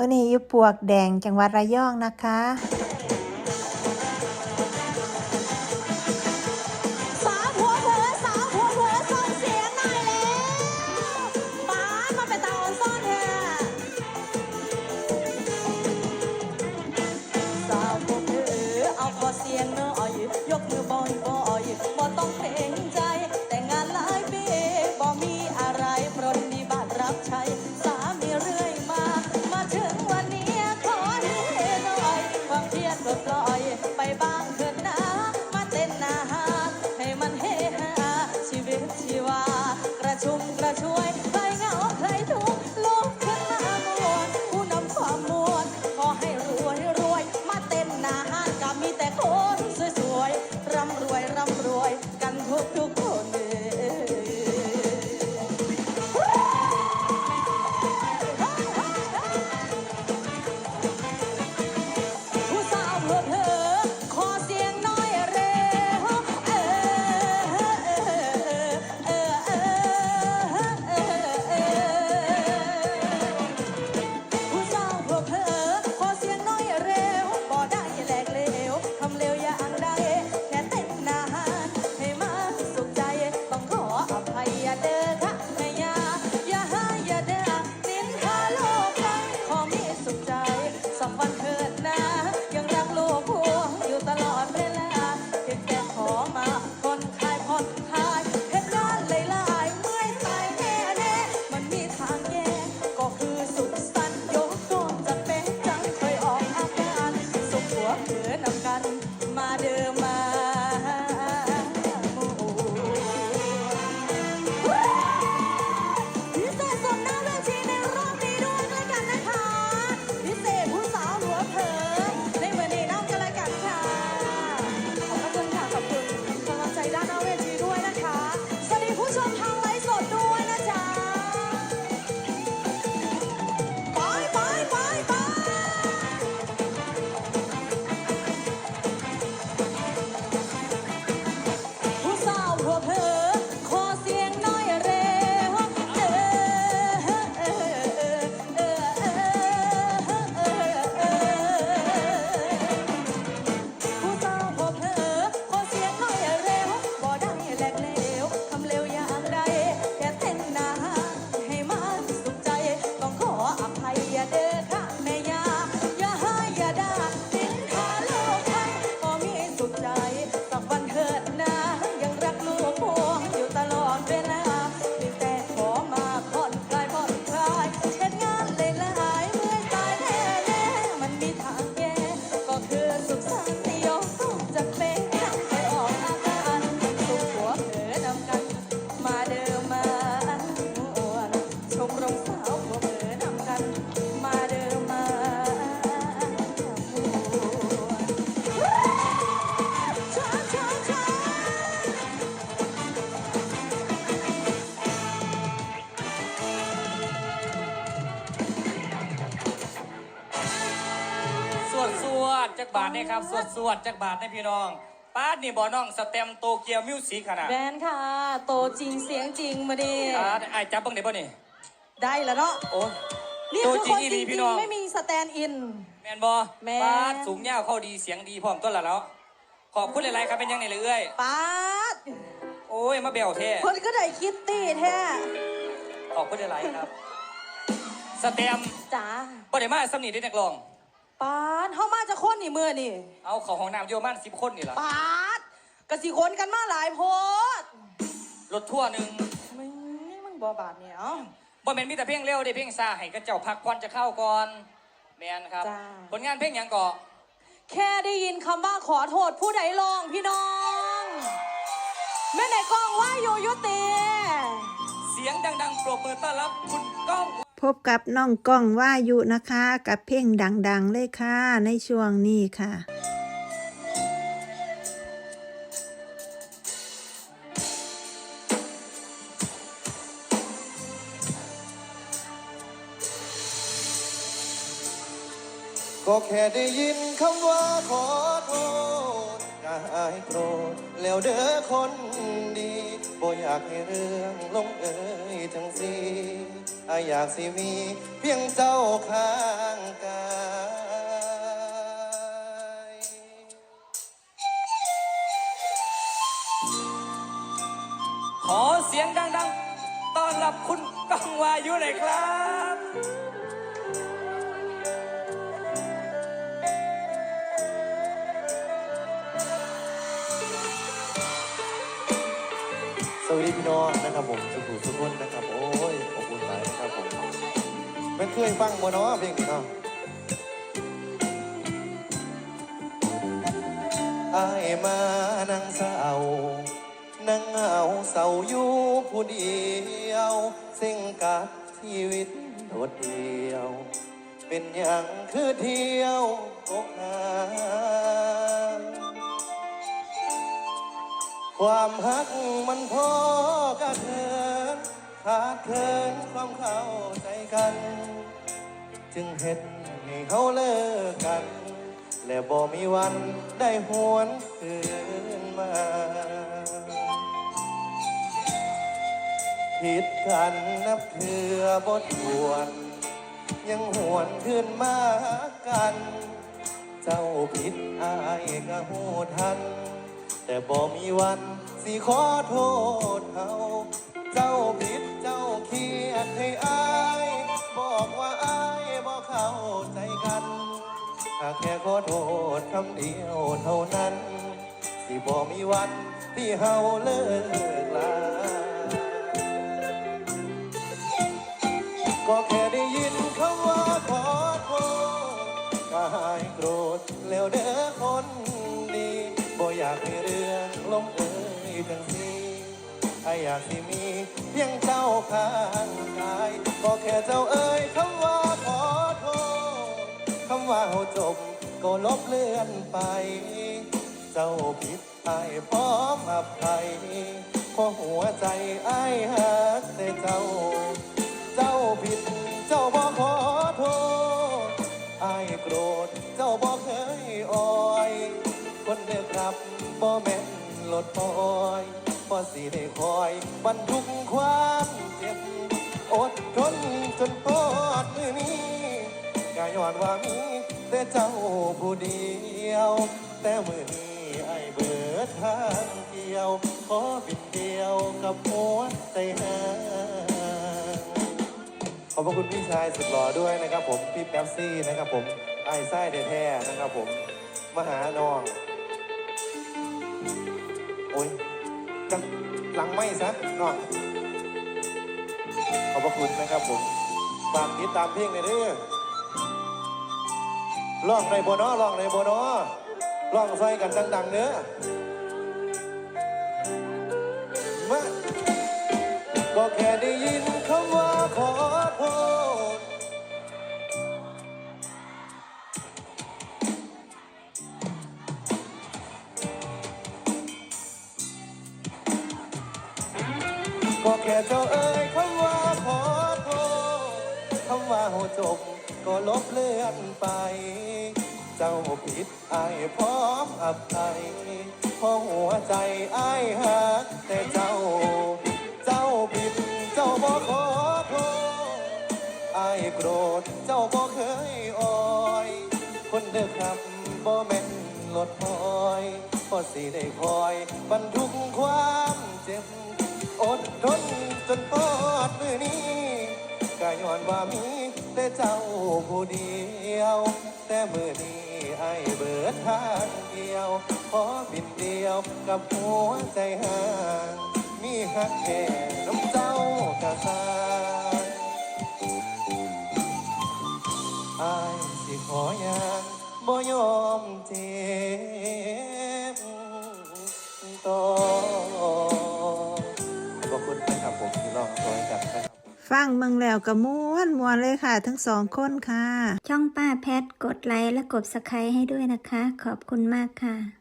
มื่อนี้อยู่ปวกแดงจังหวัดระยองนะคะ เผือนำกัน มาเดิม บาทนี่ครับสวดสวดจักบาทให้พี่น้องป้าดนี่บ่น้องสเต็มโตเกียวมิวสิกขนาดแบนค่ะ โตจริงเสียงจริงมาดิอ่าไอ้จับเบังได้ป่ะนี่ได้แล้วเนาะโอ้ย นี่โตคือจริคงนอีจหลีริพี่งน้องๆไม่มีสแตนด์อิน แมนบอแม่น ป้าดสูงยาวเข้าดีเสียงดีพร้อมต้นละแล้วขอบคุณหลายๆครับเป็นยังไงเลยเอ้ยป๊าดโอ้ยมาเบลเท่คนก็ได้คิตตี้แท้ขอบคุณหลายๆครับ สเต็มจ๋าบ่ได้มาสำนีได้นักร้อง ป๊าดเข้ามาจะคนนี่มือนี่เอาเขาของน้ำโยมันสิบคนนี่ล่ะป๊าดกะสิคนกันมาหลายโพดรถทั่วร์หนึ่งมึงมึงบอบาดเนี่ยเอ้า บ่แม่นมีแต่เพลงเร็วได้เพลงซาให้กระเจ้าพักควันจะเข้าก่อนแมนครับ จ้า ผลงานเพลงหยังก่อแค่ได้ยินคำว่าขอโทษผู้ใดลองพี่น้องแม่ไหนกล้องว่าโยโยเตเสียงดังๆปรบมือต้อนรับคุณก้อง พบกับน้องก้องว่าอยู่นะคะ กับเพลงดังๆ เลยค่ะ ในช่วงนี้ค่ะก็แค่ได้ยินคำว่าขอโทษก็หายโกรธแล้วเด้อคนดีบ่อยากให้เรื่องลงเอยทั้งสี อยากสิมีเพียงเจ้าข้างกายขอเสียงดังๆ ต้อนรับคุณก้องวายุหน่อยครับสวัสดีพี่น้องนะครับผมสุขุทุกคนนะครับ โอ้ย ไม่เคยฟังบ่เนาะเพลงนี้เนาะอายมานั่งเศร้านั่งเหงาเศร้าอยู่ผู้เดียวเส้งกับชีวิตโดดเดียว เป็นอย่างคือเที่ยวอกหาความหักมันพอกระเทิน ขาดเคินความเข้าใจกัน จึงเห็นให้เขาเลิกกัน และบ่มีวันได้หวนคืนมาผิดกันนับเถื่อบทวนยังหวนขึ้นมาหากัน เจ้าผิดอายก็หูทัน แต่บ่มีวันสิขอโทษเขา ให้อายบอกว่าอายบอกเข้าใจกันหากแค่ขอโทษคำเดียวเท่านั้น ที่บอกมีวันที่เฮาเลิกลา ไออยากที่มีเพียงเจ้าข้างกายก็แค่เจ้าเอ่ยคำว่าขอโทษคำว่าจบก็ลบเลือนไป เจ้าผิดไอายพร้อมอภัยเพราะหัวใจไอายหักแต่เจ้า เจ้าผิดเจ้าบอกขอโทษไอายโกรธเจ้าบอกเคยอ่อย คนเด้อครับบ่แม่นลดปอย สิได้คอยบรรทุกความเจ็บ อดทนจนพอดมือนี้กย้อนว่ามีแต่เจ้าผู้เดียว แต่มือนี้ไอเบิดทางเกี่ยว ขอบินเดียวกับหัวใจหาขอบพระคุณพี่ชายสุดหล่อด้วยนะครับผม พี่แป๊บซี่นะครับผมไอ้ไส้เดแท้ๆนะครับผมมาหาน้อง โอ้ย จังหลังไม่ซะน้องขอบพระคุณนะครับผมฝากติดตามเพลงในอยเด้อร้องในโบนอร้องในโบนอร้องใส่กันดังๆเนื้อมาก็แค่ได้ยินคำว่าขอ ก็แค่เจ้าเอ่ยคำว่าขอโทษคำว่าหัวจบก็ลบเลือนไป เจ้าผิดไอายพร้อมอภัยเพราะหัวใจไอายหักแต่เจ้า เจ้าผิดเจ้าบอกขอโทษไอายโกรธเจ้าบอกเคยอ่อย คนเด้อครับบ่แม่นลดพอยพอสิได้คอยบรรทุกความเจ็บ อดทนจนปอดมือนี้ก็ย้อนว่ามีแต่เจ้าผู้เดียว แต่มือนี้ไอ้เบิดทางเดียว ขอบินเดียวกับหัวใจห่างมีหักแค่น้ำเจ้ากะสายอายสิขออย่างบ่ยอมเจ็บ ฟังเมืองแล้วก็ม้วนมวนเลยค่ะ ทั้งสองคนค่ะ ช่องป้าแพทกดไลค์และกดสไครต์ให้ด้วยนะคะ ขอบคุณมากค่ะ